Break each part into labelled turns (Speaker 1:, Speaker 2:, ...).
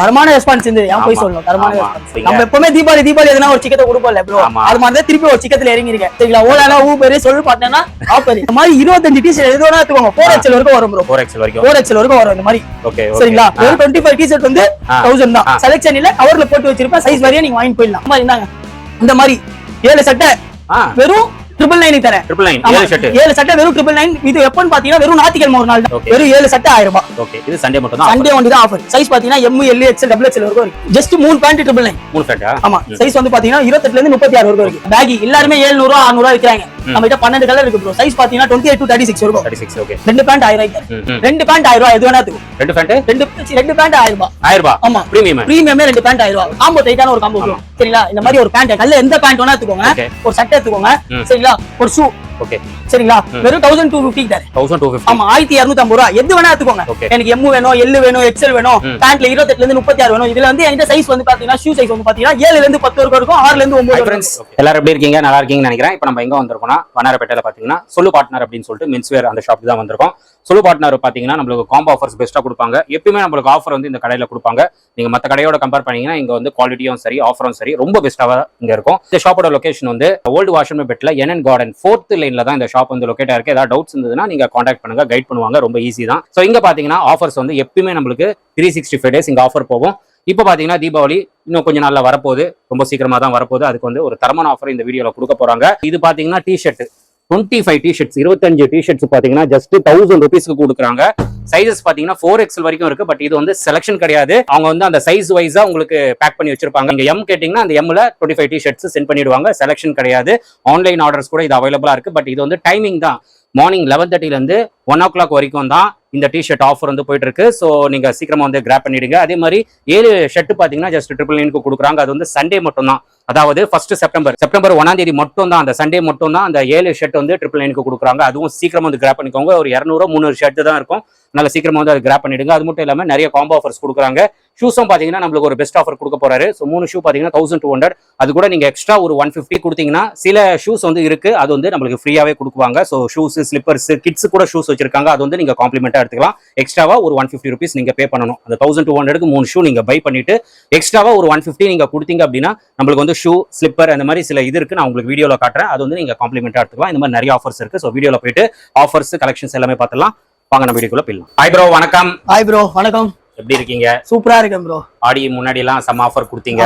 Speaker 1: தரமான ரெஸ்பான்ஸ் இருந்து ஏன் போய். சொல்லணும்? தரமான. ரெஸ்பான்ஸ் நம்ம எப்பவுமே தீபாவளி தீபாவளி எதனா ஒரு சிக்கத்தை கொடுப்போம்ல ப்ரோ. அது மாதிரி திருப்பி ஒரு சிக்கத்துல இறங்கிருக்கேன் சரிங்களா? ஓலானா ஊபர் சொல்லு பார்த்தேன்னா ஆஃபர் இந்த மாதிரி இருபத்தஞ்சு டிஷர்ட் எது வேணா எடுத்துக்கோங்க ஃபோர் எக்ஸல் வரைக்கும் வரும் ப்ரோ
Speaker 2: ஃபோர் எக்ஸ் வரைக்கும்.
Speaker 1: ஃபோர் எக்ஸல் வரைக்கும் வரும் இந்த மாதிரி.
Speaker 2: ஓகே
Speaker 1: சரிங்களா? வெறும் டுவெண்ட்டி ஃபைவ் டிஷர்ட் வந்து. தௌசண்ட் தான்.
Speaker 2: ஆ.
Speaker 1: செலக்ஷன் இல்ல கவர்ல போட்டு வச்சிருப்பேன். சைஸ் வரையும் நீங்க வாங்கி போயிடலாம். இந்த மாதிரி இந்தாங்க இந்த மாதிரி. ஏழு சட்டை. வெறும் ட்ரிபிள் நைனுக்கு தரேன்.
Speaker 2: Triple nine. ஏழு ஷர்ட்
Speaker 1: ஏழு சட்டை வெறும் ட்ரிபிள் நைன் இது எப்பன்னு பாத்தீங்கன்னா வெறும் ஞாயிற்றுக்கிழமை ஒரு நாள் தான். வெறும் ஏழு சட்டை ஆயிரம் ரூபாய்.
Speaker 2: ஓகே இது சண்டே மட்டும் தான்
Speaker 1: சண்டே ஒண்டி தான் ஆஃபர் சைஸ் பாத்தீங்கன்னா M L XL double XL வரைக்கும் இருக்கு ஜஸ்ட் மூணு பேண்ட் ட்ரிபிள் நைன்
Speaker 2: மூணு ஷர்ட்டா
Speaker 1: ஆமா சைஸ் வந்து பாத்தீங்கன்னா இருபத்தெட்டுல இருந்து முப்பத்தி ஆறு வரைக்கும் இருக்கு. பேகி எல்லாருமே ஏழுநூறு அறுநூறு விற்கிறாங்க நம்ம கிட்ட பன்னெண்டு கலர் இருக்கு ப்ரோ சைஸ் பாத்தீங்கன்னா twenty eight to thirty six வரைக்கும்.
Speaker 2: தேர்ட்டி சிக்ஸ் ஓகே
Speaker 1: ரெண்டு பேண்ட் ஆயிரம்
Speaker 2: ம்.
Speaker 1: ரெண்டு பேண்ட் ஆயிரம் ரூபாய் எது வேணா.
Speaker 2: ரெண்டு பேண்ட்
Speaker 1: ரெண்டு ரெண்டு பேண்ட் ஆயிரம் ரூபாய்.
Speaker 2: ஆயிரம் ரூபாய்?
Speaker 1: ஆமா.
Speaker 2: பிரீமியம்
Speaker 1: பிரீமியமே ரெண்டு பேண்ட் ஆயிரம் ரூபாய். காம்போ டைட்டான ஒரு காம்போ சரிங்களா? இந்த மாதிரி ஒரு பேண்ட் கல்ல எந்த பேண்ட் வேணா எடுத்துக்கோங்க. ஒரு சட்டை எடுத்துக்கோங்க.
Speaker 2: ம்.
Speaker 1: சரிங்களா ஒரு ஷூ
Speaker 2: ஓகே
Speaker 1: சரிங்களா? வெறும் தௌசண்ட் டூ ஃபிஃப்டி தரேன்.
Speaker 2: தௌசண்ட் டூ
Speaker 1: ஆமா ஆயிரத்தி இருநூத்தி ஐம்பது ரூபா. எது வேணா எடுத்துக்கோங்க. எனக்கு எம் வேணும் எல் வேணும் எக்ஸ்எல் வேணும். பேண்ட்ல இருபத்தெட்டுல இருந்து முப்பத்தி ஆறு வேணும். இதுல வந்து என்கிட்ட சைஸ் வந்து பாத்தீங்கன்னா ஷூ சைஸ் வந்து பாத்தீங்கன்னா ஏழுல இருந்து பத்து வரைக்கும் இருக்கும் ஆறுல இருந்து ஒன்பது
Speaker 2: எல்லாரும் எப்படி இருக்கீங்க? நல்லா இருக்கீங்கன்னு நினைக்கிறேன். இப்போ நம்ம எங்க வந்திருக்கோம்னா வண்ணாரப்பேட்டையில பாத்தீங்கன்னா சொல்லு பார்ட்னர் அப்படின்னு சொல்லிட்டு மென்ஸ்வேர் அந்த ஷாப் தான் வந்திருக்கோம். சொல்லு பார்ட்னர் பாத்தீங்கன்னா நம்மளுக்கு காம்போ ஆஃபர்ஸ் பெஸ்ட்டா கொடுப்பாங்க. எப்பயுமே நம்மளுக்கு ஆஃபர் வந்து இந்த கடையில கொடுப்பாங்க. நீங்க மத்த கடையோட கம்பேர் பண்ணீங்கன்னா இங்க வந்து குவாலிட்டியும் சரி ஆஃபரும் சரி ரொம்ப பெஸ்ட்டாக இங்க இருக்கும். இந்த ஷாப்போட லொகேஷன் வந்து ஓல்டு வாஷன் பெட்ல என்என் கார்டன் ஃபோர்த் லைன்ல தான் இந்த ஷாப் வந்து லொக்கேட் ஆயிருக்கு. ஏதாவது டவுட்ஸ் இருந்ததுன்னா நீங்க காண்டாக்ட் பண்ணுங்க கைட் பண்ணுவாங்க. ரொம்ப ஈஸி தான். ஸோ இங்க பாத்தீங்கன்னா ஆஃபர்ஸ் வந்து எப்பயுமே நம்மளுக்கு த்ரீ சிக்ஸ்டி ஃபைவ் டேஸ் இங்க ஆஃபர் போகும். இப்போ பாத்தீங்கன்னா தீபாவளி இன்னும் கொஞ்சம் நாளில் வரப்போகுது. ரொம்ப சீக்கிரமா தான் வரப்போகுது. அதுக்கு வந்து ஒரு தரமான ஆஃபர் இந்த வீடியோவில் கொடுக்க போறாங்க. இது பாத்தீங்கன்னா T-shirt twenty five T-shirts இருபத்தஞ்சு டிஷர்ட்ஸ் பார்த்தீங்கன்னா ஜஸ்ட் தௌசண்ட் ருபீஸ்க்கு கொடுக்குறாங்க. சைஸஸ் பார்த்தீங்கன்னா ஃபோர் எக்ஸல் வரைக்கும் இருக்கு. பட் இது வந்து செலக்ஷன் கிடையாது. அவங்க வந்து அந்த சைஸ் வைஸா உங்களுக்கு பேக் பண்ணி வச்சிருப்பாங்க. நீங்க எம் கேட்டீங்கன்னா அந்த எம்ல டுவெண்ட்டி ஃபைவ் டிஷர்ட்ஸ் சென்ட் பண்ணிடுவாங்க. செலக்ஷன் கிடையாது. ஆன்லைன் ஆர்டர்ஸ் கூட இது அவைலபிளா இருக்கு. பட் இது வந்து டைமிங் தான். மார்னிங் லெவன் தேர்ட்டிலேருந்து ஒன் ஓ கிளாக் வரைக்கும் தான் இந்த டிஷர்ட் ஆஃபர் வந்து போயிட்டு இருக்கு ஸோ நீங்க சீக்கிரமா வந்து கிராப் பண்ணிடுங்க. அதே மாதிரி ஏழு ஷர்ட் பாத்தீங்கன்னா ஜஸ்ட் ட்ரிபிள் நைனுக்கு கொடுக்குறாங்க. அது வந்து சண்டே மட்டும் தான் அதாவது ஃபர்ஸ்ட் செப்டம்பர் செப்டம்பர் ஒன்னாம் தேதி மட்டும் தான் அந்த சண்டே மட்டும் தான் அந்த ஏழு ஷர்ட் வந்து ட்ரிபிள் நைனுக்கு கொடுக்குறாங்க. அதுவும் சீக்கிரமா வந்து கிராப் பண்ணிக்கோங்க. ஒரு இரநூறு முந்நூறு ஷர்ட் தான் இருக்கும். நல்ல சீக்கிரமா வந்து அதை கிராப் பண்ணிடுங்க. அது மட்டும் இல்லாம நிறைய காம்போ ஆஃபர்ஸ் கொடுக்குறாங்க. ஷூஸும் பார்த்தீங்கன்னா நம்மளுக்கு ஒரு பெஸ்ட் ஆஃபர் கொடுக்க போறாரு. ஸோ மூணு ஷூ பார்த்தீங்கன்னா தௌசண்ட் டூ ஹண்ட்ரட் அது கூட நீங்கள் எக்ஸ்ட்ரா ஒரு ஒன் ஃபிஃப்டி கொடுத்தீங்கன்னா சில ஷூஸ் வந்து இருக்கு. அது வந்து நம்மளுக்கு ஃப்ரீயாகவே கொடுக்குவாங்க. ஸோ ஷூஸ் ஸ்லிப்பர்ஸ் கிட்ஸ் கூட ஷூஸ் வச்சிருக்காங்க. அது வந்து நீங்கள் காம்ப்ளிமெண்ட்டாக எடுத்துக்கலாம். எக்ஸ்ட்ராவா ஒரு ஒன் ஃபிஃப்டி ருபீஸ் நீங்கள் பே பண்ணணும். அந்த தௌசண்ட் டூ ஹண்ட்ரடுக்கு மூணு ஷூ நீங்கள் பை பண்ணிட்டு எக்ஸ்ட்ராவா ஒரு ஒன் ஃபிஃப்டி நீங்கள் கொடுத்தீங்க அப்படின்னா நம்மளுக்கு வந்து ஷூ ஸ்லிப்பர் அந்த மாதிரி சில இது இருக்கு. நான் உங்களுக்கு வீடியோவில் காட்டுறேன். அது வந்து நீங்கள் காம்ப்ளிமெண்ட்டாக எடுத்துக்கலாம். இந்த மாதிரி நிறைய ஆஃபர்ஸ் இருக்கு. ஸோ வீடியோவில் போயிட்டு ஆஃபர்ஸ் கலெக்ஷன்ஸ் எல்லாமே பார்த்துலாம் வாங்க நம்ம வீடியோக்குள்ள போயிடலாம். ஐ ப்ரோ வணக்கம்.
Speaker 1: ஐ ப்ரோ வணக்கம்.
Speaker 2: எப்படி இருக்கீங்க?
Speaker 1: சூப்பரா இருக்கேன் ப்ரோ
Speaker 2: ஆடி முன்னாடி எல்லாம் செம்ம ஆஃபர் கொடுத்தீங்க.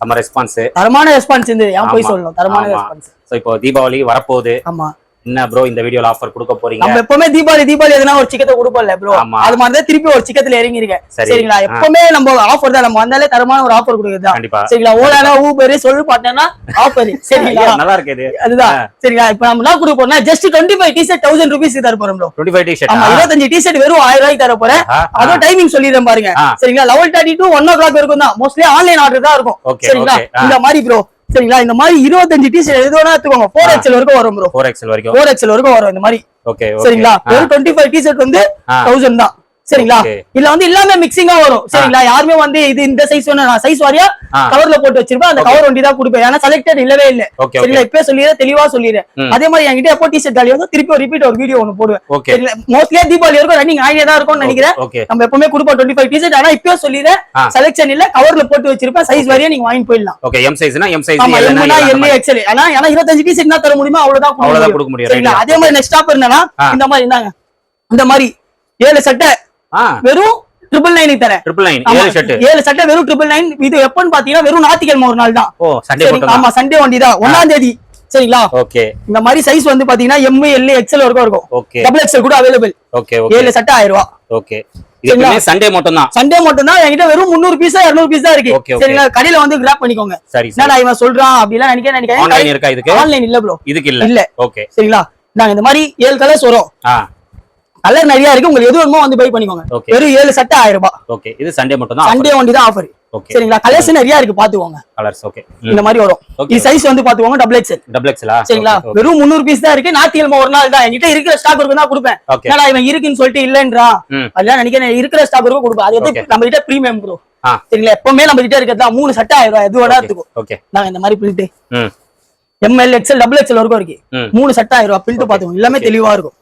Speaker 2: செம்ம ரெஸ்பான்ஸ்
Speaker 1: தரமான ரெஸ்பான்ஸ் இருந்து ஏன் போய். சொல்லணும். தரமான. ரெஸ்பான்ஸ்
Speaker 2: ஸோ இப்போ தீபாவளி வரப்போகுது.
Speaker 1: ஆமா.
Speaker 2: என்ன ப்ரோ இந்த வீடியோல ஆஃபர் கொடுக்க போறீங்க?
Speaker 1: நம்ம எப்பவுமே தீபாவளி தீபாவளி எதனா ஒரு சிக்கத்தை கொடுப்போம்ல ப்ரோ. அது மாதிரி தான் திருப்பி ஒரு சிக்கத்துல இறங்கிருக்கேன்
Speaker 2: சரி.
Speaker 1: சரிங்களா. எப்பவுமே நம்ம ஆஃபர் தான். நம்ம வந்தாலே தரமான ஒரு ஆஃபர் கொடுக்குறது தான்
Speaker 2: கண்டிப்பா.
Speaker 1: சரிங்களா? ஓலானா ஊபர் சொல்லு பார்த்தேன்னா ஆஃபர் சரிங்களா?
Speaker 2: நல்லா இருக்கு இது
Speaker 1: அதுதான் சரிங்களா? இப்ப நம்ம என்ன கொடுக்க போறோம்னா just twenty five T-shirt thousand rupees தர போறோம் ப்ரோ
Speaker 2: டுவெண்ட்டி ஃபைவ் டிஷர்ட்
Speaker 1: ஆமா இருபத்தஞ்சு டிஷர்ட் வெறும் ஆயிரம் ரூபாய்க்கு தர போறேன். அதுவும் டைமிங் சொல்லிடுறேன் பாருங்க. சரிங்களா? Eleven thirty to one o'clock வரைக்கும் தான். மோஸ்ட்லி ஆன்லைன் ஆர்டர் தான் இருக்கும். சரிங்களா. இந்த மாதிரி ப்ரோ சரிங்களா? இந்த மாதிரி இருபத்தஞ்சு டிஷர்ட் எது வேணா எடுத்துக்கோங்க. ஃபோர்
Speaker 2: ஆ.
Speaker 1: எக்ஸ்எல் வரைக்கும் வரும் ப்ரோ
Speaker 2: ஃபோர் எக்ஸல் வரைக்கும்?
Speaker 1: ஃபோர் எக்ஸ்எல் வரைக்கும் வரும் இந்த மாதிரி.
Speaker 2: ஓகே
Speaker 1: சரிங்களா? வெறும் டுவெண்ட்டி ஃபைவ் டிஷர்ட் வந்து
Speaker 2: ஆ.
Speaker 1: தௌசண்ட் தான். சரிங்களா. இல்ல வந்து எல்லாமே மிக்சிங்கா வரும். சரிங்களா? யாருமே வந்து இது இந்த சைஸ் நான் சைஸ் வாரியா. கவர்ல போட்டு வச்சிருப்பேன். அந்த கவர் ஒண்டி தான் கொடுப்பேன். ஏன்னா செலக்டட் இல்லவே இல்ல. சரிங்களா? இப்பவே சொல்லிடுறேன் தெளிவா சொல்லிடுறேன். அதே மாதிரி என்கிட்ட எப்போ டிஷர்ட் காலி வந்து திருப்பி ரிப்பீட் ஒரு வீடியோ ஒன்னு போடுவேன். மோஸ்ட்லியா தீபாவளி வரைக்கும் ரன்னிங் ஆகியே தான் இருக்கும்னு நினைக்கிறேன். நம்ம எப்பவுமே கொடுப்போம் டுவெண்ட்டி ஃபைவ் டிஷர்ட் ஆனா இப்பவே சொல்லிடுறேன். செலக்ஷன் இல்ல கவர்ல போட்டு வச்சிருப்பேன். சைஸ் வரையும் நீங்க வாங்கி போயிடலாம்.
Speaker 2: ஓகே எம் சைஸ்னா எம் சைஸ்
Speaker 1: ஆமா எம்னா எல்லு எக்ஸல் ஆனா ஏன்னா இருபத்தஞ்சு பீஸ் என்ன தர முடியுமோ அவ்வளவுதான்
Speaker 2: அவ்வளவுதான். கொடுக்க முடியும்
Speaker 1: சரிங்களா. அதே மாதிரி நெக்ஸ்ட் ஸ்டாப் என்னன்னா. இந்த மாதிரி இருந்தாங்க இந்த மாதிரி ஏழு சட்டை வெறும் ட்ரிபிள் நைனுக்கு தரேன்.
Speaker 2: ட்ரிபிள் நைன் ஏழு ஷர்ட்
Speaker 1: ஏழு சட்டை வெறும் ட்ரிபிள் நைன் இது எப்பன்னு பாத்தீங்கன்னா வெறும் ஞாயிற்றுக்கிழமை ஒரு நாள் தான்.
Speaker 2: ஓ சண்டே
Speaker 1: ஆமா சண்டே வண்டி தான் ஒன்னாம் தேதி. சரிங்களா?
Speaker 2: ஓகே.
Speaker 1: இந்த மாதிரி சைஸ் வந்து பாத்தீங்கன்னா எம் எல் எக்ஸ்எல் வரைக்கும் இருக்கும்.
Speaker 2: ஓகே.
Speaker 1: டபுள் எக்ஸ்எல் கூட அவைலபிள்
Speaker 2: ஓகே
Speaker 1: ஏழு சட்டை ஆயிரம் ரூபாய்.
Speaker 2: ஓகே. சண்டே மட்டும் தான்
Speaker 1: சண்டே மட்டும் தான் என்கிட்ட வெறும் முந்நூறு பீஸ் இருநூறு பீஸ் தான் இருக்கு. சரிங்களா? கடையில வந்து கிராப் பண்ணிக்கோங்க.
Speaker 2: சரி
Speaker 1: என்னடா இவன் சொல்றான் அப்படிலாம் நினைக்க
Speaker 2: ஆன்லைன்
Speaker 1: நினைக்கிறேன்
Speaker 2: இருக்கா இதுக்கு?
Speaker 1: ஆன்லைன் இல்ல ப்ரோ
Speaker 2: இதுக்கு இல்ல.
Speaker 1: இல்ல.
Speaker 2: ஓகே.
Speaker 1: சரிங்களா? நாங்க இந்த மாதிரி ஏழு கலர்ஸ் வரும். கலர் நிறைய இருக்கு. உங்களுக்கு எது வேணுமோ வந்து பை பண்ணிக்கோங்க. வெறும் ஏழு சட்டை ஆயிரம் ரூபாய்.
Speaker 2: ஓகே இது சண்டே மட்டும் தான்
Speaker 1: சண்டே ஒண்டி தான் ஆஃபர் சரிங்களா? கலர்ஸ் நிறைய இருக்கு. பாத்துக்கோங்க
Speaker 2: கலர்ஸ் ஓகே
Speaker 1: இந்த மாதிரி வரும். இது சைஸ் வந்து பாத்துக்கோங்க டபுள் எக்ஸ்எல்
Speaker 2: டபுள் எக்ஸ்லா
Speaker 1: சரிங்களா? வெறும் முந்நூறு பீஸ் தான் இருக்கு. ஞாயிற்றுக்கிழமை ஒரு நாள் தான். என்கிட்ட இருக்கிற ஸ்டாக் இருக்கு தான் கொடுப்பேன். என்னடா இவன் இருக்குன்னு சொல்லிட்டு இல்லன்றான்
Speaker 2: ம்
Speaker 1: அதெல்லாம் நினைக்கிறேன். இருக்கிற ஸ்டாக் இருக்கும் கொடுப்பேன். அது வந்து. நம்ம கிட்ட பிரீமியம் ப்ரோ சரிங்களா? எப்பவுமே நம்ம கிட்ட இருக்கிறதா மூணு சட்டை ஆயிரம் ரூபாய். எது வேணா எடுத்துக்கோ.
Speaker 2: ஓகே
Speaker 1: நாங்க இந்த மாதிரி print M L XL double XL வரைக்கும் இருக்கு. மூணு சட்டை ஆயிரம் ரூபாய். பிரிண்ட் பாத்துக்கோங்க எல்லாமே. தெளிவா இருக்கும்.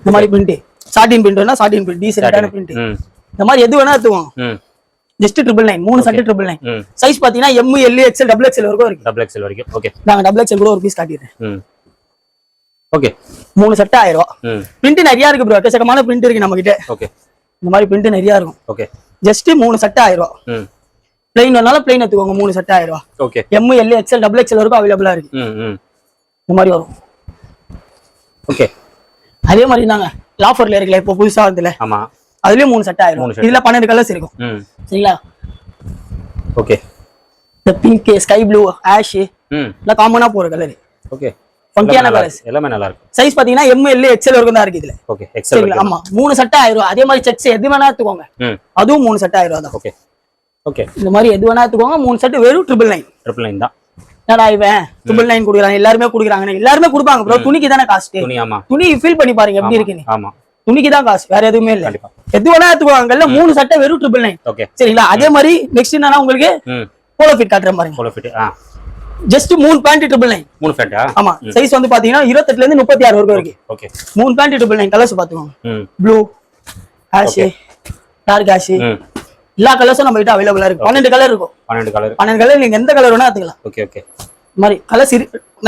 Speaker 1: இந்த மாதிரி பிரிண்ட் சாட்டின் பிரிண்ட்னா சாட்டின் பிரிண்ட் டீசென்டான பிரிண்ட் இந்த மாதிரி எது வேணா எடுத்துக்கோங்க
Speaker 2: ம்.
Speaker 1: ஜஸ்ட் ட்ரிபிள் நைன் மூணு சட்டை ட்ரிபிள் நைன் சைஸ் பாத்தீங்கன்னா M L XL double XL வரைக்கும் இருக்கு.
Speaker 2: டபுள் எக்ஸ்எல் வரைக்கும். ஓகே
Speaker 1: நாங்க டபுள் எக்ஸ்எல் கூட ஒரு பீஸ் காட்டிடுறேன்.
Speaker 2: ஓகே
Speaker 1: மூணு சட்டை ஆயிரம். ரூபா பிரிண்ட் நிறைய இருக்கு ப்ரோ எக்கச்சக்கமான பிரிண்ட் இருக்கு நம்ம கிட்ட
Speaker 2: ஓகே
Speaker 1: இந்த மாதிரி பிரிண்ட் நிறைய இருக்கும்.
Speaker 2: ஓகே
Speaker 1: ஜஸ்ட் மூணு சட்டை ஆயிரம். ரூபா
Speaker 2: ம்.
Speaker 1: பிளைன் வேணாலும் பிளைன் எடுத்துக்கோங்க. மூணு சட்டை ஆயிரம். ரூபா
Speaker 2: okay
Speaker 1: M L XL double XL வரைக்கும் அவைலபிளா இருக்கு. இந்த மாதிரி வரும்.
Speaker 2: ஓகே
Speaker 1: அதே மாதிரி தாங்க லாஃபர்ல இருக்குல்ல இப்போ புதுசா வந்துல
Speaker 2: ஆமா.
Speaker 1: அதுலயும் மூணு சட்டை ஆயிரம். இதுல பன்னெண்டு கலர்ஸ் இருக்கும். சரிங்களா?
Speaker 2: ஓகே.
Speaker 1: இந்த பிங்க் ஸ்கை ப்ளூ ஆஷ் எல்லாம் காமனா போற கலர்
Speaker 2: ஓகே.
Speaker 1: ஃபங்கியான கலர்ஸ்
Speaker 2: எல்லாமே நல்லா இருக்கும்
Speaker 1: சைஸ் பாத்தீங்கன்னா எம் எல் எக்ஸ்எல் வரைக்கும் தான் இருக்கு இதுல.
Speaker 2: ஓகே
Speaker 1: சரிங்களா? ஆமா. மூணு சட்டை ஆயிரம். அதே மாதிரி செக்ஸ் எது வேணா எடுத்துக்கோங்க. அதுவும் மூணு சட்டை ஆயிரம் ரூபா தான்
Speaker 2: ஓகே. ஓகே.
Speaker 1: இந்த மாதிரி எது வேணா எடுத்துக்கோங்க. மூணு சட்டை வெறும் ட்ரிபிள் நைன்
Speaker 2: ட்ரிபிள் நைன் தான்.
Speaker 1: என்னடா இவன்? ட்ரிபிள் நைன் குடுக்குறாங்க எல்லாருமே குடுக்குறாங்க எல்லாருமே கொடுப்பாங்க ப்ரோ துணிக்கு தானே காஸ்ட்
Speaker 2: துணி
Speaker 1: ஃபீல் பண்ணி பாருங்க எப்படி இருக்குன்னு.
Speaker 2: ஆமா.
Speaker 1: துணிக்கு தான் காசு. வேற எதுவுமே இல்ல. எது வேணா எடுத்துக்கோங்க. மூணு சட்டை வெறும் ட்ரிபிள் நைன் சரிங்களா? அதே மாதிரி நெக்ஸ்ட் என்னன்னா உங்களுக்கு போலோ ஃபிட் காட்டுறேன் பாருங்க.
Speaker 2: போலோ ஃபிட்
Speaker 1: ஜஸ்ட் மூணு பேண்ட் ட்ரிபிள் நைன்
Speaker 2: மூணு ஃபேண்டா
Speaker 1: ஆமா. சைஸ் வந்து பாத்தீங்கன்னா இருபத்தெட்டுல இருந்து முப்பத்தி ஆறு வரைக்கும் இருக்கு.
Speaker 2: ஓகே
Speaker 1: மூணு பேண்ட் ட்ரிபிள் நைன் கலர்ஸ் பாத்துக்கோங்க ப்ளூ ஆஷ் டார்க் ஆஷ் எல்லா கலர்ஸும் நம்ம கிட்ட அவைலபிளா இருக்கு. பன்னெண்டு கலர் இருக்கும்.
Speaker 2: பன்னெண்டு கலர்
Speaker 1: பன்னெண்டு கலர் நீங்க எந்த கலர் வேணா எடுத்துக்கலாம்.
Speaker 2: ஓகே ஓகே
Speaker 1: மாதிரி கலர்ஸ்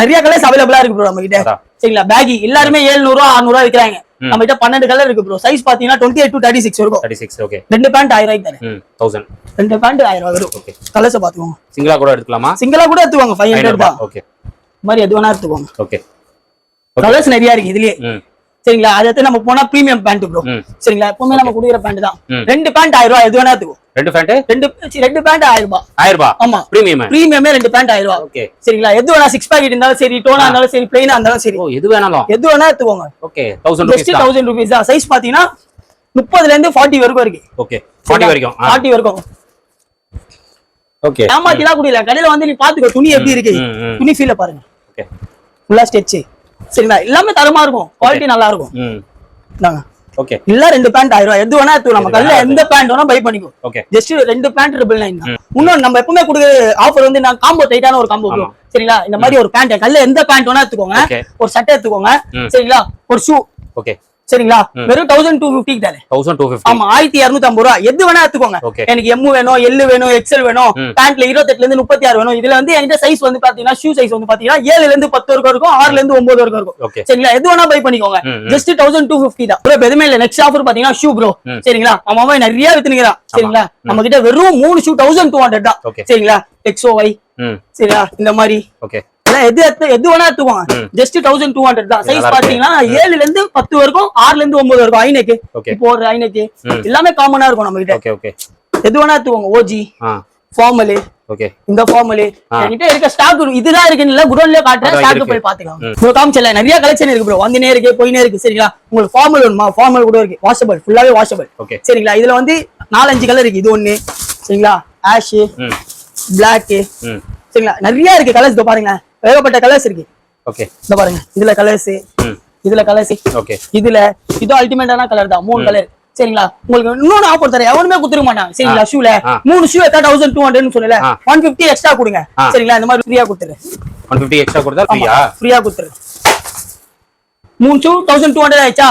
Speaker 1: நிறைய கலர்ஸ் அவைலபிளா இருக்கு ப்ரோ நம்ம கிட்ட. சரிங்களா? பேகி எல்லாருமே ஏழுநூறு ரூபா அறுநூறு விற்கிறாங்க நம்ம கிட்ட பன்னெண்டு கலர் இருக்கு ப்ரோ சைஸ் பாத்தீங்கன்னா twenty eight to thirty six இருக்கும்.
Speaker 2: தேர்ட்டி சிக்ஸ் ஓகே
Speaker 1: ரெண்டு பேண்ட் ஆயிரம் ரூபாய்க்கு தரேன்.
Speaker 2: தௌசண்ட்
Speaker 1: ரெண்டு பேண்ட் ஆயிரம் ரூபாய் வரும்.
Speaker 2: ஓகே
Speaker 1: கலர்ஸ் பாத்துக்கோங்க
Speaker 2: சிங்கிளா கூட எடுத்துக்கலாமா?
Speaker 1: சிங்கிளா கூட எடுத்துக்கோங்க. ஃபைவ் ஹண்ட்ரட் தான்.
Speaker 2: ஓகே
Speaker 1: மாதிரி எது வேணா எடுத்துக்கோங்க.
Speaker 2: ஓகே
Speaker 1: கலர்ஸ் நிறைய இருக்கு இதுலயே. சரிங்களா? அது எடுத்து நம்ம போனா பிரீமியம் பேண்ட் ப்ரோ சரிங்களா? எப்பவுமே நம்ம குடிக்கிற பேண்ட் தான். ரெண்டு பேண்ட் ஆயிரம் ரூபாய் எது வேணா எடுத்துக்கோ.
Speaker 2: ரெண்டு ஃபேண்ட்
Speaker 1: ரெண்டு ரெண்டு பேண்ட் ஆயிரம் ரூபாய்.
Speaker 2: ஆயிரம் ரூபாய்?
Speaker 1: ஆமா.
Speaker 2: பிரீமியம்
Speaker 1: பிரீமியமே ரெண்டு பேண்ட் ஆயிரம் ரூபாய்.
Speaker 2: ஓகே
Speaker 1: சரிங்களா? எது வேணா சிக்ஸ் பேக்கெட் இருந்தாலும் சரி டோனா இருந்தாலும் சரி பிளைனா இருந்தாலும் சரி.
Speaker 2: எது வேணாலும்.
Speaker 1: எது வேணா எடுத்துக்கோங்க.
Speaker 2: Okay thousand
Speaker 1: just thousand rupees தான். சைஸ் பாத்தீங்கன்னா முப்பதுல இருந்து ஃபார்ட்டி வரைக்கும் இருக்கு.
Speaker 2: ஓகே ஃபார்ட்டி வரைக்கும்.
Speaker 1: ஃபார்ட்டி வரைக்கும்.
Speaker 2: ஓகே
Speaker 1: ஏமாத்திலாம் குடியல. கடையில வந்து நீ பாத்துக்கோ துணி எப்படி இருக்கு. துணி ஃபீல பாருங்க.
Speaker 2: ஓகே
Speaker 1: ஃபுல்லா ஸ்டெச் சரிங்களா? எல்லாமே தரமா இருக்கும். குவாலிட்டி நல்லா இருக்கும்
Speaker 2: ம்.
Speaker 1: இந்தாங்க.
Speaker 2: ஓகே
Speaker 1: இல்ல ரெண்டு பேண்ட் ஆயிரம். ரூபாய் எது வேணா நம்ம
Speaker 2: எது
Speaker 1: கல்ல எந்த பேண்ட் வேணா பை பண்ணிக்கோ.
Speaker 2: ஓகே
Speaker 1: ஜஸ்ட் ரெண்டு பேண்ட் ட்ரிபிள் நைன் தான். இன்னொன்னு நம்ம எப்பவுமே கொடுக்குற ஆஃபர் வந்து நான் காம்போ டைட்டான ஒரு காம்போ. சரிங்களா? இந்த மாதிரி ஒரு பேண்ட் கல்ல எந்த பேண்ட் வேணா எடுத்துக்கோங்க. ஒரு சட்டை எடுத்துக்கோங்க. சரிங்களா? ஒரு ஷூ
Speaker 2: ஓகே
Speaker 1: சரிங்களா? வெறும் தௌசண்ட் டூ ஃபிஃப்டிக்கு தரேன்
Speaker 2: தௌசண்ட் டூ ஃபிஃப்டி
Speaker 1: ஆமா ஆயிரத்தி இருநூத்தி ஐம்பது ரூபா. எது வேணா எடுத்துக்கோங்க. எனக்கு எம் வேணும் எல் வேணும் எக்ஸ்எல் வேணும். பேண்ட்ல இருபத்தெட்டுல இருந்து முப்பத்தி ஆறு வேணும். இதுல வந்து என்கிட்ட சைஸ் வந்து பாத்தீங்கன்னா ஷூ சைஸ் வந்து பாத்தீங்கன்னா ஏழுல இருந்து பத்து வரைக்கும் இருக்கும் ஆறுல இருந்து ஒன்பது வரைக்கும் இருக்கும். சரிங்களா? எது வேணா பை பண்ணிக்கோங்க. ஜஸ்ட் தௌசண்ட் டூ ஃபிஃப்டி தான். ப்ரோ எதுவுமே இல்ல. நெக்ஸ்ட் ஆஃபர் பாத்தீங்கன்னா ஷூ ப்ரோ. சரிங்களா? அவன் நிறைய வித்துனுங்கிறான் சரிங்களா? நம்ம கிட்ட வெறும் மூணு ஷூ தௌசண்ட் டூ ஹண்ட்ரட் தான். சரிங்களா? எக்ஸோ ஒய்
Speaker 2: ம்.
Speaker 1: சரிங்களா இந்த மாதிரி.
Speaker 2: ஓகே
Speaker 1: எல்லாம் எது எடுத்து- எது வேணா எடுத்துக்கோங்க. ஜஸ்ட் தௌசண்ட் டூ ஹண்ட்ரட் தான். சைஸ். பாத்தீங்கன்னா ஏழுல இருந்து பத்து வரைக்கும் ஆறுல இருந்து ஒன்பது வரைக்கும் ஐநெக்கு இப்போ ஒரு ஐநெக்கு. எல்லாமே காமனா இருக்கும் நம்ம கிட்ட எது வேணா எடுத்துக்கோங்க. ஓஜி ஃபார்மலு இந்த ஃபார்மலு. என்கிட்ட இருக்க ஸ்டாக் இதுதான் இருக்குன்னு குடோன்லயே காட்டுறேன் ஸ்டாக். போய் பாத்துக்கலாம் காமிச்சல நிறைய கலெக்ஷன் இருக்கு ப்ரோ வந்துனே இருக்கு போயினே இருக்கு சரிங்களா? உங்களுக்கு ஃபார்மல் வேணுமா? ஃபார்மல் கூட இருக்கு. வாஷபிள் ஃபுல்லாவே வாஷபிள் சரிங்களா? இதுல வந்து நாலஞ்சு கலர் இருக்கு. இது ஒண்ணு. சரிங்களா? ஆஷ் பிளாக் சரிங்களா? நிறைய இருக்கு கலர்ஸ் பாருங்க ஏகப்பட்ட கலர்ஸ் இருக்கு.
Speaker 2: ஓகே
Speaker 1: இந்த பாருங்க இதுல கலர்ஸ் இதுல கலர்ஸ்
Speaker 2: ஓகே
Speaker 1: இதுல இது அல்டிமேட்டான கலர் தான் மூணு கலர் சரிங்களா? உங்களுக்கு இன்னொன்னு ஆஃபர் தரேன் எவனுமே குத்துக்க மாட்டாங்க சரிங்களா ஷூல. மூணு ஷூ எத்தா தௌசண்ட் டூ ஹண்ட்ரட் சொல்லல. ஒன் பிப்டி எக்ஸ்ட்ரா கொடுங்க. சரிங்களா? இந்த மாதிரி ஃப்ரீயா கொடுத்துரு.
Speaker 2: ஒன் ஃபிஃப்டி எக்ஸ்ட்ரா கொடுத்தா ஃப்ரீயா
Speaker 1: ஃப்ரீயா கொடுத்துரு. மூணு ஷூ தௌசண்ட் டூ ஹண்ட்ரட் ஆயிடுச்சா.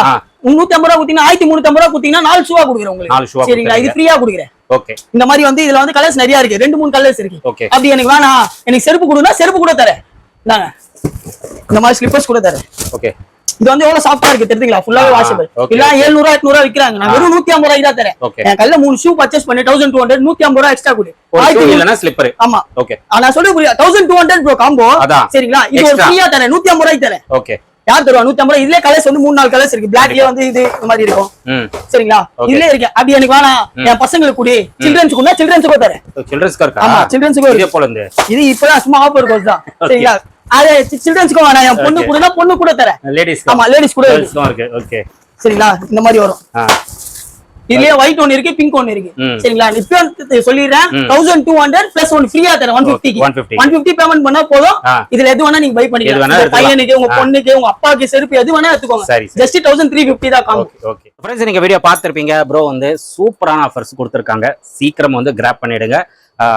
Speaker 1: முன்னூத்தி ஐம்பது ரூபா குத்தீங்கன்னா ஆயிரத்தி முன்னூத்தி ஐம்பது ரூபா குத்தீங்கன்னா நாலு ஷூவா கொடுக்குறேன் உங்களுக்கு. சரிங்களா? இது. ஃப்ரீயா கொடுக்குறேன்.
Speaker 2: ஓகே
Speaker 1: இந்த மாதிரி வந்து இதுல வந்து கலர்ஸ் நிறைய இருக்கு. ரெண்டு மூணு கலர்ஸ் இருக்கு.
Speaker 2: ஓகே
Speaker 1: அப்படி எனக்கு வேணாம். எனக்கு செருப்பு கொடுனா செருப்பு கூட தரேன். இந்தாங்க. இந்த மாதிரி ஸ்லிப்பர்ஸ் கூட தரேன்.
Speaker 2: ஓகே
Speaker 1: இது வந்து எவ்வளவு சாஃப்டா இருக்கு தெரியுங்களா ஃபுல்லாவே வாஷபிள் இல்ல. எழுநூறு எட்நூறு ரூபா விக்கிறாங்க. நான் வெறும் நூத்தி ஐம்பது ரூபாய்க்கு தான் தரேன். என் கையில மூணு ஷூ பர்ச்சேஸ் பண்ணி தௌசண்ட் டூ ஹண்ட்ரட் நூத்தி ஐம்பது ரூபா எக்ஸ்ட்ரா கொடு.
Speaker 2: ஸ்லிப்பர்
Speaker 1: ஆமா.
Speaker 2: ஓகே
Speaker 1: நான் சொல்லி thousand two hundred bro combo
Speaker 2: அதான்.
Speaker 1: சரிங்களா? இது ஒரு. ஃப்ரீயா தரேன். நூத்தி ஐம்பது ரூபாய்க்கு தரேன்.
Speaker 2: ஓகே
Speaker 1: யார் தருவா? நூத்தி ஐம்பது இதுல கலர்ஸ் வந்து மூணு நாலு கலர்ஸ் இருக்கு. பிளாக்லயே வந்து இது இந்த மாதிரி இருக்கும். சரிங்களா. இதுல இருக்கு அப்படி எனக்கு வேணாம். என் பசங்களுக்கு குடி. சில்ட்ரன்ஸ் கூட சில்ட்ரன்ஸுக்கும் தரேன்.
Speaker 2: சில்ட்ரன்ஸ்க்கு
Speaker 1: ஆமா, children's-க்கு
Speaker 2: இதே
Speaker 1: இப்பதான் சும்மா ஆஃபர் கோர்ஸ் தான். சரிங்களா? அது சில்ட்ரன்ஸ்க்கும் வேணாம். என் பொண்ணு. கூட பொண்ணு கூட தரேன்.
Speaker 2: லேடிஸ்
Speaker 1: ஆமா லேடிஸ் கூட இருக்கு.
Speaker 2: ஓகே
Speaker 1: சரிங்களா? இந்த மாதிரி வரும். இதுலயே ஒயிட் ஒன்னு இருக்கு பிங்க் ஒன்னு இருக்கு. சரிங்களா இப்போ சொல்லிடுறேன். Thousand two hundred plus one ஃப்ரீயா தரேன் ஒன் பிப்டிக்கு
Speaker 2: 150.
Speaker 1: ஒன் பிப்டி பேமெண்ட் பண்ணா போதும். இதுல எது வேணா நீங்க பை பண்ணிக்கலாம். பையனுக்கு உங்க. பொண்ணுக்கு உங்க அப்பாவுக்கு செருப்பு எது வேணா எடுத்துக்கோங்க. ஜஸ்ட் தௌசண்ட் த்ரீ பிப்டி தான்
Speaker 2: ஓகே ஓகே ஃப்ரெண்ட்ஸ் நீங்க வீடியோ பார்த்திருப்பீங்க ப்ரோ வந்து சூப்பரான ஆஃபர்ஸ் கொடுத்துருக்காங்க சீக்கிரம் வந்து கிராப் பண்ணிடுங்க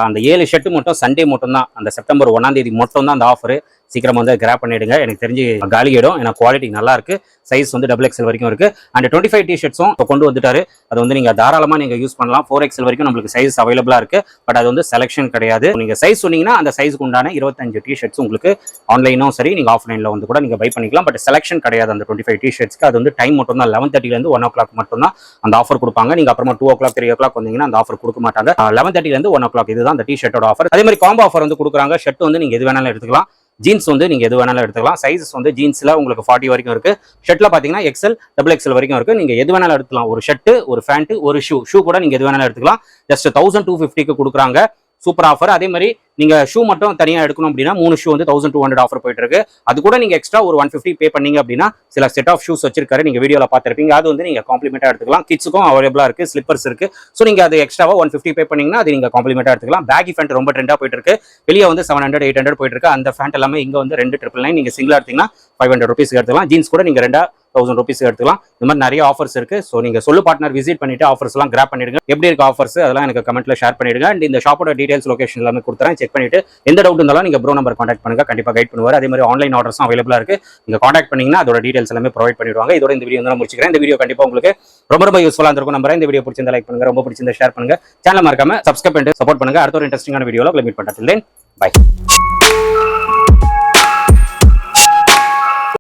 Speaker 2: அந்த ஏழு ஷர்ட் மட்டும் சண்டே மட்டும் தான் அந்த செப்டம்பர் ஒன்னாம் தேதி மட்டும் தான் அந்த ஆஃபர் சீக்கிரம் வந்து கிராப் பண்ணிடுங்க. எனக்கு தெரிஞ்சு காலியிடும் ஏன்னா குவாலிட்டி நல்லா இருக்கு சைஸ் வந்து டபுள் எக்ஸல் வரைக்கும் இருக்கு. அண்ட் டுவெண்ட்டி ஃபைவ் டிஷர்ட்ஸும் கொண்டு வந்துட்டாரு. அது வந்து நீங்க தாராளமா நீங்க யூஸ் பண்ணலாம். ஃபோர் எக்ஸல் வரைக்கும் நம்மளுக்கு சைஸ் அவைலபிளா இருக்கு. பட் அது வந்து செலெக்ஷன் கிடையாது. நீங்க சைஸ் சொன்னீங்கன்னா அந்த சைஸ்க்கு உண்டான இருபத்தஞ்சு டிஷர்ட்ஸ் உங்களுக்கு ஆன்லைனும் சரி நீங்க ஆஃப்லைன்ல வந்து கூட நீங்க பை பண்ணிக்கலாம். பட் செலெக்ஷன் கிடையாது அந்த டுவெண்ட்டி ஃபைவ் டிஷர்ட்ஸ்க்கு அது வந்து டைம் மட்டும் தான் லெவன் தேர்ட்டில இருந்து ஒன் ஓ கிளாக் மட்டும் தான் அந்த ஆஃபர் கொடுப்பாங்க. நீங்க அப்புறமா two o'clock three o'clock வந்தீங்கன்னா அந்த ஆஃபர் கொடுக்க மாட்டாங்க. லெவன் தேர்ட்டில இருந்து ஒன் ஓ கிளாக் இதுதான் அந்த டி ஷர்ட்டோட ஆஃபர் அதே மாதிரி காம்போ ஆஃபர் வந்து கொடுக்குறாங்க. ஷர்ட் வந்து நீங்க எது வேணாலும் எடுத்துக்கலாம். ஜீன்ஸ் வந்து நீங்கள் எது வேணாலும் எடுத்துக்கலாம். சைஸஸ் வந்து ஜீன்ஸ்ல உங்களுக்கு ஃபார்ட்டி வரைக்கும் இருக்கு. ஷர்ட்ல பாத்தீங்கன்னா எக்ஸல் டபுள் எக்ஸல் வரைக்கும் இருக்கு. நீங்க எது வேணாலும் எடுத்துக்கலாம். ஒரு ஷர்ட் ஒரு ஃபேண்ட்டு ஒரு ஷூ ஷூ கூட நீங்க எது வேணாலும் எடுத்துக்கலாம். ஜஸ்ட் தௌசண்ட் டூ ஃபிஃப்டிக்கு கொடுக்குறாங்க. சூப்பர் ஆஃபர் அதே மாதிரி நீங்க ஷூ மட்டும் தனியா எடுக்கணும் அப்படின்னா மூணு ஷூ வந்து தௌசண்ட் டூ ஹண்ட்ரட் ஆஃபர் போயிட்டு இருக்கு அது கூட நீங்க எக்ஸ்ட்ரா ஒரு ஒன் ஃபிஃப்டி பே பண்ணீங்க அப்படின்னா சில செட் ஆஃப் ஷூஸ் வச்சிருக்காரு. நீங்க வீடியோல பார்த்துருப்பீங்க. அது வந்து நீங்க காம்ப்ளிமெண்டா எடுத்துக்கலாம். கிட்ஸுக்கும் அவைலபிளா இருக்கு ஸ்லிப்பர்ஸ் இருக்கு. ஸோ நீங்க அது எக்ஸ்ட்ராவா ஒன் ஃபிஃப்டி பே பண்ணீங்கன்னா அது நீங்க காம்ப்ளிமெண்டா எடுத்துக்கலாம். பேக்கி ஃபேண்ட் ரொம்ப ட்ரெண்டா போயிட்டு இருக்கு வெளியே வந்து செவன் ஹண்ட்ரட் எயிட் ஹண்ட்ரட் போயிட்டு இருக்கு அந்த ஃபேண்ட் எல்லாமே இங்க வந்து ரெண்டு ட்ரிபிள் நைன் நீங்க சிங்கிளா எடுத்தீங்கன்னா ஃபைவ் ஹண்ட்ரட் ருபீஸ் எடுத்துக்கலாம். ஜீன்ஸ் கூட நீங்க ரெண்டா தௌசண்ட் ருபீஸ் எடுத்துக்கலாம். இந்த மாதிரி நிறைய ஆஃபர்ஸ் இருக்கு. ஸோ நீங்க சொல்லு பார்ட்னர் விசிட் பண்ணிட்டு ஆஃபர்ஸ் எல்லாம் கிராப் பண்ணிடுங்க. எப்படி இருக்கு ஆஃபர்ஸ் அதெல்லாம் எனக்கு கமெண்ட்ல ஷேர் பண்ணிடுங்க. அண்ட் இந்த ஷாப்போட டீடைல்ஸ் லொகேஷன் எல்லாமே கொடுத்துறேன். செக் பண்ணிட்டு எந்த டவுட் இருந்தாலும் நீங்க ப்ரோ நம்பர் காண்டாக்ட் பண்ணுங்க. கண்டிப்பா கைட் பண்ணுவார். அதே மாதிரி ஆன்லைன் ஆர்டர்ஸும் அவைலபிளா இருக்கு. நீங்க காண்டாக்ட் பண்ணீங்கன்னா அதோட டீடைல்ஸ் எல்லாமே ப்ரொவைட் பண்ணிடுவாங்க. இதோட இந்த வீடியோ வந்து நான் முடிச்சுக்கிறேன். இந்த வீடியோ கண்டிப்பா உங்களுக்கு ரொம்ப ரொம்ப யூஸ்ஃபுல்லா இருக்கும் நம்பர் இந்த வீடியோ பிடிச்சிருந்தா லைக் பண்ணுங்க. ரொம்ப பிடிச்சிருந்தா ஷேர் பண்ணுங்க. சேனல் மறக்காம சப்ஸ்கிரைப் பண்ணிட்டு சப்போர்ட் பண்ணுங்க. அடுத்த ஒரு இன்ட்ரெஸ்டிங்கான வீடியோல மீட் பண்ணுறேன் பை